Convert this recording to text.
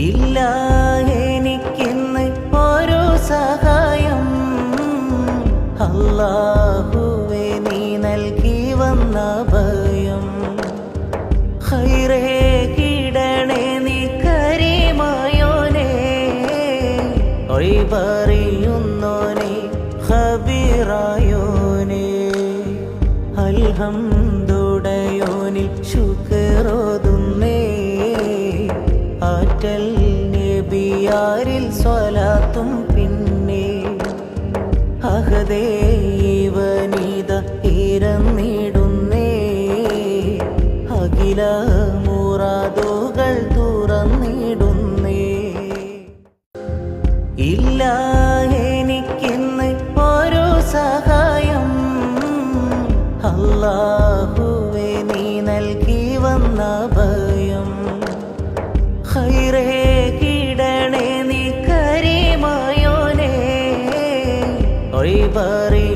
ഇല്ല എനിക്കിന്ന് ഓരോ സഹായം. അല്ലാഹുവെ നീ നൽകി വന്ന ഭയം ഹൈറേ കിടണേ നീ കരീമായോനെ. ഒഴിവറിയുന്നോനെ ഹബീറായോനെ. അൽഹംദുടയോനിൽ ആറ്റൽ നബിയാരിൽ സ്വലാത്തും പിന്നെ അഹദേ ഇവനീത ഇരന്നിടുന്നേ അഖില മുറാദുകൾ തുറന്നിടുന്നേ ഇല്ല എനിക്കിന്ന് ഒരു സഹായം. അല്ലാഹുവേ ഹൈറേ കിടണേ നീ കരീമായോനെ ഒഴിപറി